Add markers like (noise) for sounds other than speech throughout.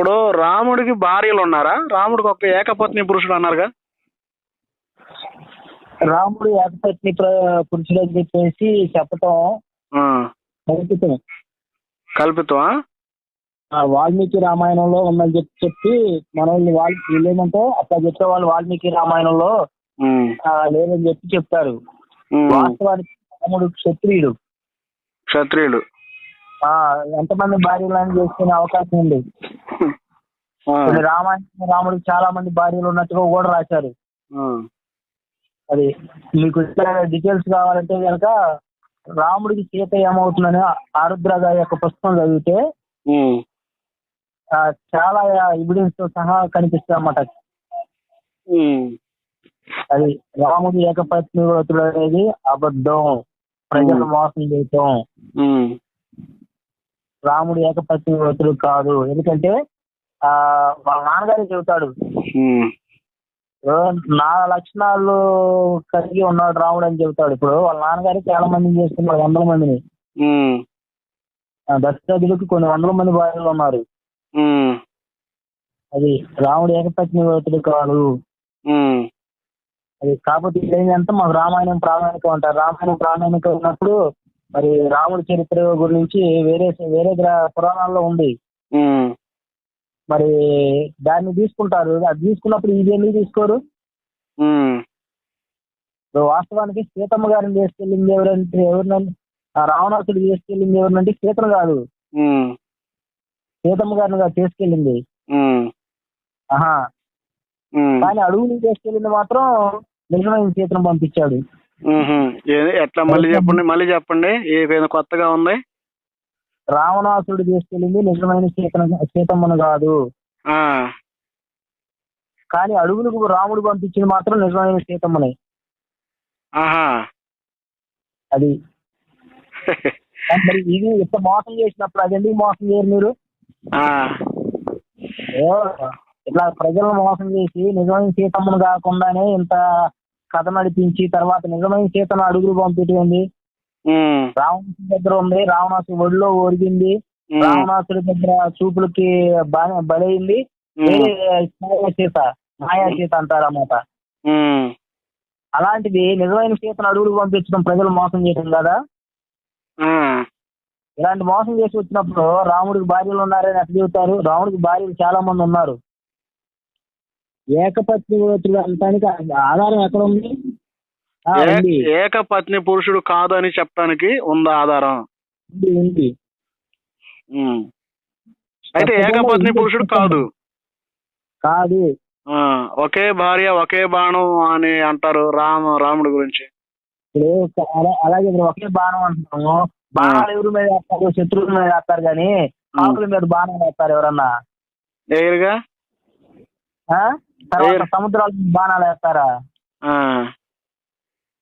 ఇప్పుడు రాముడికి భార్యలు ఉన్నారా? రాముడికి ఒక ఏకపత్ని పురుషుడు అన్నారుగా. రాముడు ఏకపత్ని ప్ర- పురుషుడు అని చెప్పేసి చెప్పటం కల్పితం. కల్పితమా? వాల్మీకి రామాయణంలో ఉందని చెప్పి చెప్పి మన వాళ్ళు వీళ్ళేమంటే అట్లా చెప్పే వాళ్ళు వాల్మీకి రామాయణంలో లేదని చెప్పి చెప్తారు. వాస్తవానికి రాముడు క్షత్రియుడు. క్షత్రియుడు. ఆ ఎంతమంది భార్యలను చేసుకునే అవకాశం ఉంది? రామాయణ రాముడికి చాలా మంది భార్యలు ఉన్నట్టుగా కూడా రాశారు. అది మీకు డీటెయిల్స్ కావాలంటే కనుక రాముడికి సీత ఏమవుతుందని ఆరుద్ర గారి యొక్క పుస్తకం చదివితే చాలా ఎవిడెన్స్తో సహా కనిపిస్తుంది అన్నమాట అది రాముడు ఏకపత్ని వ్రతుడు అనేది అబద్ధం. ప్రజలు మోసం చేయటం. రాముడు ఏకపత్ని వ్రతుడు కాదు. ఎందుకంటే ఆ వాళ్ళ నాన్నగారే చెబుతాడు. ఉమ్, "ఓ, నా లక్షణాలు కలిగి ఉన్నాడు రాముడు అని చెబుతాడు. ఇప్పుడు వాళ్ళ నాన్నగారు చాలా మందిని చేస్తున్నాడు వందల మందిని. దశరథుడికి కొన్ని వందల మంది భార్యలు ఉన్నారు. అది రాముడు ఏకపత్ని వ్రతుడు కాదు. అది కాకపోతే ఏంటంటే మాకు రామాయణం ప్రామాణికం అంటారు. రామాయణం ప్రామాణికం ఉన్నప్పుడు మరి రాముడి చరిత్ర గురించి వేరే వేరే పురాణాల్లో ఉంది. మరి దాన్ని తీసుకుంటారు. అది తీసుకున్నప్పుడు ఇది ఎందుకు తీసుకోరు? వాస్తవానికి సీతమ్మ గారిని తీసుకెళ్ళింది ఎవరంటే ఎవరినంటే ఆ రావణాసుడు తీసుకెళ్ళింది ఎవరినంటే సీతను కాదు. సీతమ్మ గారిని కాదు తీసుకెళ్ళింది. ఆహా. కానీ అడుగుని తీసుకెళ్ళింది మాత్రం నిజమైన సీతను పంపించాడు. ఎట్లా మళ్ళీ చెప్పండి మళ్ళీ చెప్పండి. ఏ కొత్తగా ఉంది? రావణాసుడు తీసుకెళ్ళింది నిజమైన సీతను సీతమ్మను కాదు. కానీ అడుగులకు రాముడు పంపించింది మాత్రం నిజమైన సీతమ్మని ఆహా. అది. మరి ఇది ఇంత మోసం చేసినప్పుడు అది ఎందుకు మోసం చేయరు మీరు? ఇట్లా ప్రజలను మోసం చేసి నిజమైన సీతమ్మను కాకుండానే ఇంత కథ నడిపించి తర్వాత నిజమైన సీతను అడుగులు పంపించింది ఉమ్, రావణాసుడి దగ్గర ఉంది. రావణాసుడు ఒడిలో ఒరిగింది. రావణాసుడి దగ్గర చూపులకి బలైంది. సీత మాయా సీత అంటారన్నమాట ఉమ్, అలాంటిది నిజమైన సీతను అడుగులు పంపించడం ప్రజలు మోసం చేయడం కదా? ఇలాంటి మోసం చేసి వచ్చినప్పుడు రాముడికి భార్యలు ఉన్నారని ఎట్లా చెబుతారు. రాముడికి భార్యలు చాలా మంది ఉన్నారు. ఏకపత్ని వ్రతుడు అనటానికి ఆధారం ఎక్కడ ఉంది? ఏకపత్ని పురుషుడు కాదు అని చెప్పడానికి ఉందా ఆధారం? ఉంది. అయితే ఏకపత్ని పురుషుడు కాదు. కాదు. ఆ, ఒకే భార్య ఒకే బాణం అని అంటారు రామ రాముడి గురించి. అలాగే ఒకే బాణం అంటున్నాము. బాణాలు ఎవరి మీద వేస్తారు? శత్రువుల మీద వేస్తారు కానీ కాకుల మీద బాణం వేస్తారు ఎవరన్నా? ఎదురుగా ఆ? తర్వాత సముద్రాల మీద బాణాలు వేస్తారా?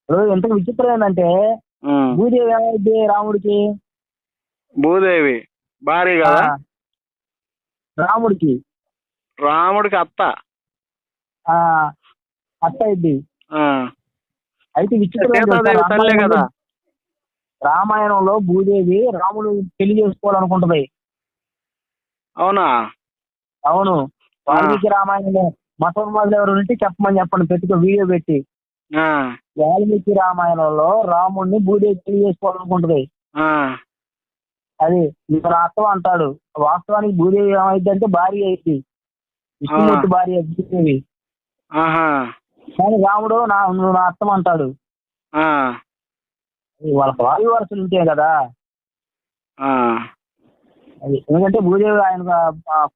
ఇప్పుడు ఎంత విచిత్రం ఏంటంటే. భూదేవి ఏమైంది రాముడికి? భూదేవి. భార్య కదా. రాముడికి. రాముడికి అత్త. ఆ. అత్త ఆ, అయితే విచిత్రం కదా? రామాయణంలో భూదేవి రాముడు పెళ్ళి చేసుకోవాలనుకుంటది. అవునా? అవును. వాల్మీకి రామాయణంలో మతోన్మాదులు ఎవరు ఉంటే చెప్పమని చెప్పండి. పెట్టుకో వీడియో పెట్టి వాల్మీకి రామాయణంలో రాముడిని భూదేవి పెళ్ళి చేసుకోవాలనుకుంటది అది ఇప్పుడు అత్తం అంటాడు. వాస్తవానికి భూదేవి ఏమైంది అంటే భార్య అయింది. విష్ణుమూర్తి భార్య భూదేవి ఆహా. కానీ రాముడు నా నువ్వు నా అత్తం అంటాడు. ఆ, వాళ్ళకి వాయు వరుసలు ఉంటాయి కదా. అది ఎందుకంటే భూదేవి ఆయన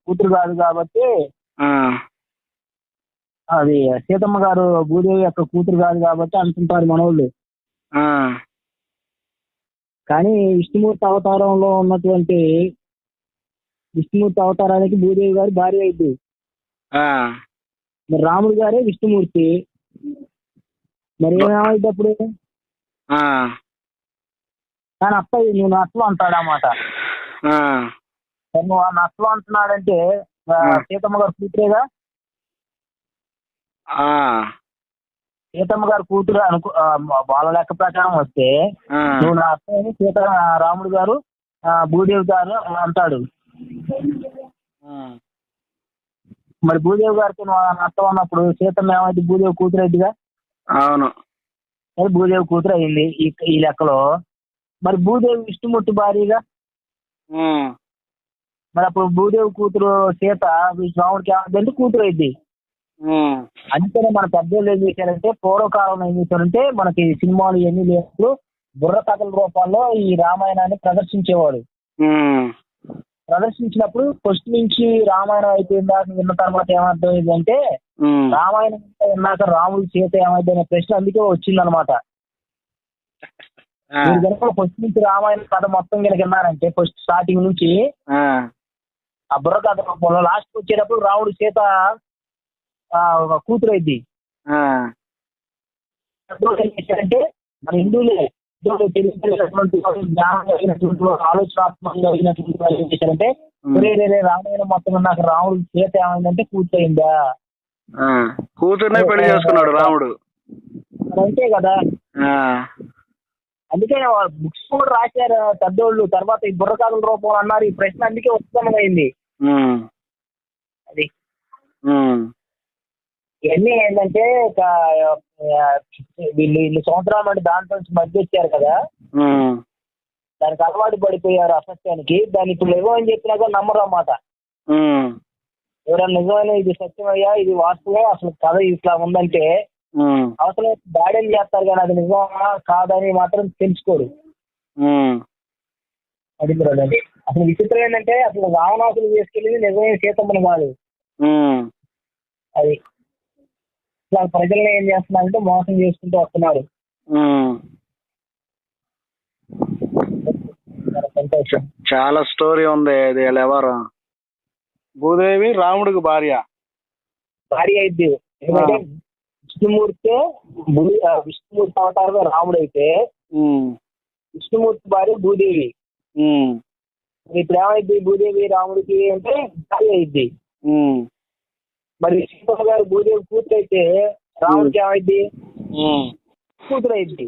కూతురు కాదు కాబట్టి అది సీతమ్మ గారు భూదేవి యొక్క కూతురు కాదు కాబట్టి అంటుంటారు మనోళ్ళు. కానీ విష్ణుమూర్తి అవతారంలో ఉన్నటువంటి విష్ణుమూర్తి అవతారానికి భూదేవి గారు భార్య అయింది మరి రాముడు గారే విష్ణుమూర్తి. మరి ఏమైంది అప్పుడు? కానీ అత్త నువ్వు నా అత్త అంటాడు అన్నమాట ఆ, మరి నువ్వు నా అత్త అంటున్నాడంటే సీతమ్మ గారు కూతురేగా? సీతమ్మ గారు కూతురు అనుకో వాళ్ళ లెక్క ప్రకారం వస్తే నువ్వు నా అత్త అని సీత రాముడు గారు భూదేవి గారు అంటాడు. మరి భూదేవి గారితో అత్త ఉన్నప్పుడు సీతమ్మ ఏమైంది? భూదేవి కూతురు అయిందిగా అవును. మరి భూదేవి కూతురు అయింది ఈ లెక్కలో. మరి భూదేవి విష్ణుమూర్తి భార్యగా? ఉమ్, మరి అప్పుడు భూదేవి కూతురు సీత రాముడికి ఏమైందంటే కూతురు అయింది అందుకనే మన పెద్దలు ఏం చేశారంటే పూర్వకాలంలో ఏం చేశారంటే మనకి సినిమాలు ఇవన్నీ లేనప్పుడు బుర్ర కథల రూపాల్లో ఈ రామాయణాన్ని ప్రదర్శించేవాడు ప్రదర్శించినప్పుడు ఫస్ట్ నుంచి రామాయణం అయిపోయిందా విన్న తర్వాత ఏమర్థమైంది అంటే రామాయణం విన్నాక రాముడు సీత ఏమైంది అనే ప్రశ్న అందుకే వచ్చిందనమాట మీరు కనుక ఫస్ట్ నుంచి రామాయణ కథ మొత్తం కనుక విన్నారంటే ఫస్ట్ స్టార్టింగ్ నుంచి ఆ, బుర్ర కథ రూపంలో లాస్ట్ వచ్చేటప్పుడు రాముడు సీత కూతురు అయింది. చేశారంటే మన హిందువులే జ్ఞానం కలిగినటువంటి ఆలోచనాత్మకంగా కలిగినటువంటి వారు ఏం చేశారంటే ఉమ్, ఒరే రే రే, రామాయణం మొత్తం నాకు రాముడు సీత ఏమైందంటే కూతురు అయిందా. కూతుర్నే పెళ్ళి చేసుకున్నాడు రాముడు. అంతే కదా. అందుకే బుక్స్ కూడా రాశారు పెద్దోళ్ళు. తర్వాత ఈ బుర్రకాదుల రూపంలో అన్నారు. ఈ ప్రశ్న అందుకే ఉత్పన్నమైంది అది. ఇవన్నీ ఏంటంటే ఒక, వీళ్ళు ఇన్ని సంవత్సరాలు అంటే దాంట్లో నుంచి మధ్య వచ్చారు కదా దానికి అలవాటు పడిపోయారు అసత్యానికి. దాన్ని ఇప్పుడు నిజం అని చెప్పినా కూడా నమ్మరు అన్నమాట. ఎవరైనా నిజమైన ఇది సత్యమయ్యా ఇది వాస్తవం అసలు కథ ఇట్లా ఉందంటే అవసరం దాడేం చేస్తారు కానీ అది నిజమా కాదని మాత్రం తెలుసుకోరు. ఉమ్, అది అసలు విచిత్రం ఏంటంటే అసలు రావణాసులు తీసుకెళ్ళింది నిజమైన సీతమ్మని కాదు. అది. ఇట్లా ప్రజల్ని ఏం చేస్తున్నారంటే మోసం చేసుకుంటూ వస్తున్నారు. చాలా స్టోరీ ఉంది ఇది వీళ్ళు ఎవరు? భూదేవి రాముడికి భార్య. భారీ అయింది ఎందుకంటే విష్ణుమూర్తి విష్ణుమూర్తి అవతారంలో రాముడు అయితే విష్ణుమూర్తి భార్య భూదేవి. ఇప్పుడు ఏమైంది? భూదేవి రాముడికి అంటే భార్య అయింది మరి సీతమ్మ గారు భూదేవి కూతురు అయితే రాముడికి ఏమైంది? కూతురు అయింది.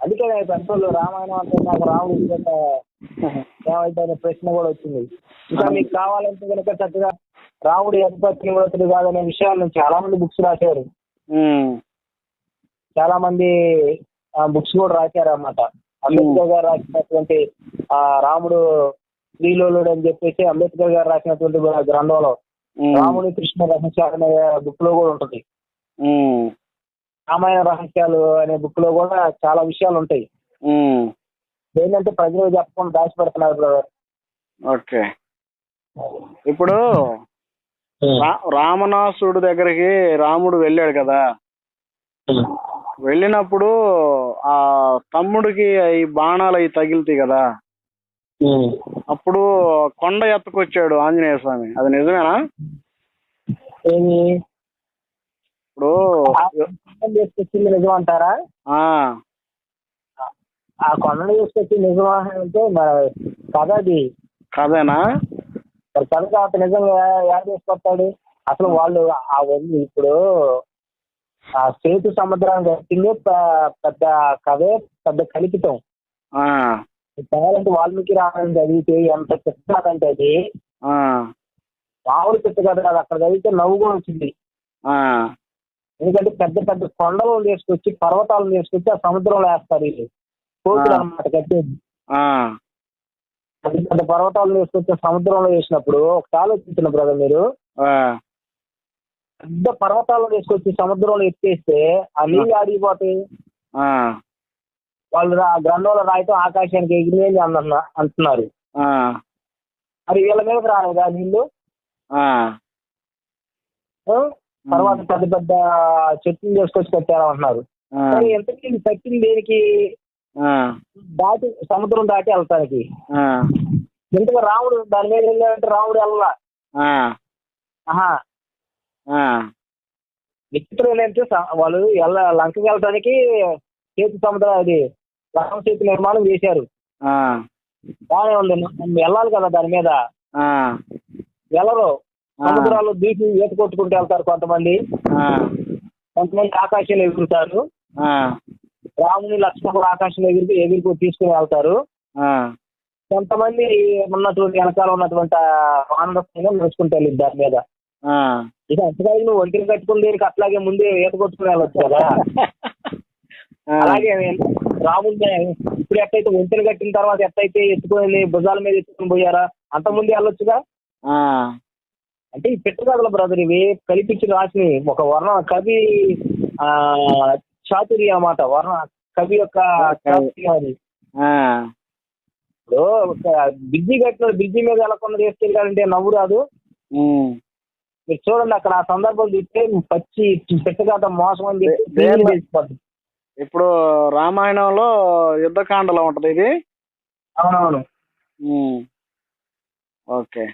అందుకే పెద్దలు రామాయణం అంటే నాకు రాముడి ఏమైంది అనే ప్రశ్న కూడా వచ్చింది. ఇంకా మీకు కావాలంటే కనుక చక్కగా రాముడు ఎంత పత్నివ్రతుడు కాదనే విషయాలను చాలా మంది బుక్స్ రాశారు. చాలా మంది బుక్స్ కూడా రాశారు అన్నమాట. అంబేద్కర్ గారు రాసినటువంటి ఆ రాముడు శ్రీలోలుడు అని చెప్పేసి అంబేద్కర్ గారు రాసినటువంటి గ్రంథంలో రాముడి కృష్ణ రహస్యాలు అనే బుక్లో కూడా ఉంటుంది. రామాయణ రహస్యాలు అనే బుక్లో కూడా చాలా విషయాలు ఉంటాయి. ఏంటంటే ప్రజలు చెప్పకుండా దాచిపెడుతున్నారు బ్రదర్ ఓకే. ఇప్పుడు రామనాసుడు దగ్గరికి రాముడు వెళ్ళాడు కదా. వెళ్ళినప్పుడు ఆ తమ్ముడికి ఈ బాణాలు అవి తగిలితాయి కదా. అప్పుడు కొండ ఎత్తుకొచ్చాడు ఆంజనేయ స్వామి. అది నిజమేనా? ఇప్పుడు తీసుకొచ్చింది నిజం అంటారా? ఆ. ఆ కొండను తీసుకొచ్చి నిజమా అంటే కథ అది. కథేనా? కథ కాకపోతే నిజంగా ఎలా తీసుకొస్తాడు? అసలు వాళ్ళు ఆ వెళ్ళి ఇప్పుడు ఆ సేతు సముద్రాన్ని కట్టింది పెద్ద కథే పెద్ద కల్పితం. ఆ. కావాలంటే వాల్మీకి రామాయణం చదివితే ఎంత చెప్తారంటే అంటే అది? మామూలు చెత్త కదా అక్కడ చదివితే నవ్వు కూడా వచ్చింది ఎందుకంటే పెద్ద పెద్ద కొండలను తీసుకొచ్చి పర్వతాలను తీసుకొచ్చి ఆ సముద్రంలో వేస్తారు వీళ్ళు. కోతులు. అనమాట కట్టేది. పెద్ద పెద్ద పర్వతాలను తీసుకొచ్చి సముద్రంలో వేసినప్పుడు ఒకసారి ఆలోచించిన బ్రదర్ మీరు. పెద్ద పర్వతాలను తీసుకొచ్చి సముద్రంలో ఎత్తేస్తే ఆ నీళ్ళు ఆడిపోతాయి వాళ్ళు ఆ గ్రంథంలో రాయటం ఆకాశానికి ఎగిరిపోయింది అన్న అంటున్నారు. మరి వీళ్ళ మీద రాలేదా నీళ్ళు? తర్వాత పెద్ద పెద్ద చెట్లు తీసుకొచ్చి కట్టారు అంటున్నారు ఆ. మరి ఎంతకీ తక్కింది దేనికి? దాటి సముద్రం దాటి వెళ్తానికి ఇంతగా రాముడు దాని మీద వెళ్ళాడంటే రాముడు వెళ్ళా ఆ. విచిత్రం ఏంటంటే వాళ్ళు ఎల్ల లంకకి వెళ్ళడానికి సేతు సముద్రం అది రామ సేతు నిర్మాణం చేశారు. బాగానే ఉంది. వెళ్ళాలి కదా దాని మీద. వెళ్ళరు. సముద్రాలు బీచ్ ఈత కొట్టుకుంటూ వెళ్తారు కొంతమంది. కొంతమంది ఆకాశంలో ఎగురుతారు. రాముని లక్ష్మణుడు ఆకాశంలో ఎగిరి ఎగిరికి తీసుకుని వెళ్తారు. కొంతమంది ఉన్నటువంటి వెనకాల ఉన్నటువంటి ఆనందంగా నడుచుకుంటూ వెళ్ళింది దాని మీద. ఇక అంతకాదు నువ్వు ఒంటిని కట్టుకుని దీనికి అట్లాగే ముందే ఈత కొట్టుకుని వెళ్ళొచ్చు కదా. (laughs) అలాగే రాముడిని ఇప్పుడు ఎట్టయితే ఒంటిని కట్టిన తర్వాత ఎట్టయితే ఎత్తుకొని భుజాల మీద ఎత్తుకొని పోయారా అంత ముందే వెళ్ళొచ్చుగా. అంటే ఈ పెట్టుకథల బ్రదర్ ఇవి కల్పించి రాసి ఒక వర్ణ కవి ఆ చాతుర్య అన్నమాట వర్ణ కవి యొక్క. ఇప్పుడు బ్రిడ్జి కట్టిన బ్రిడ్జి మీద వెళ్ళకుండా తీసుకెళ్ళాలంటే నవ్వు రాదు. మీరు చూడండి అక్కడ ఆ సందర్భం చూస్తే పచ్చి పెట్టగాట మోసం అని చెప్పి. ఇప్పుడు రామాయణంలో యుద్ధకాండలో ఉంటది ఇది? అవునవును. ఓకే.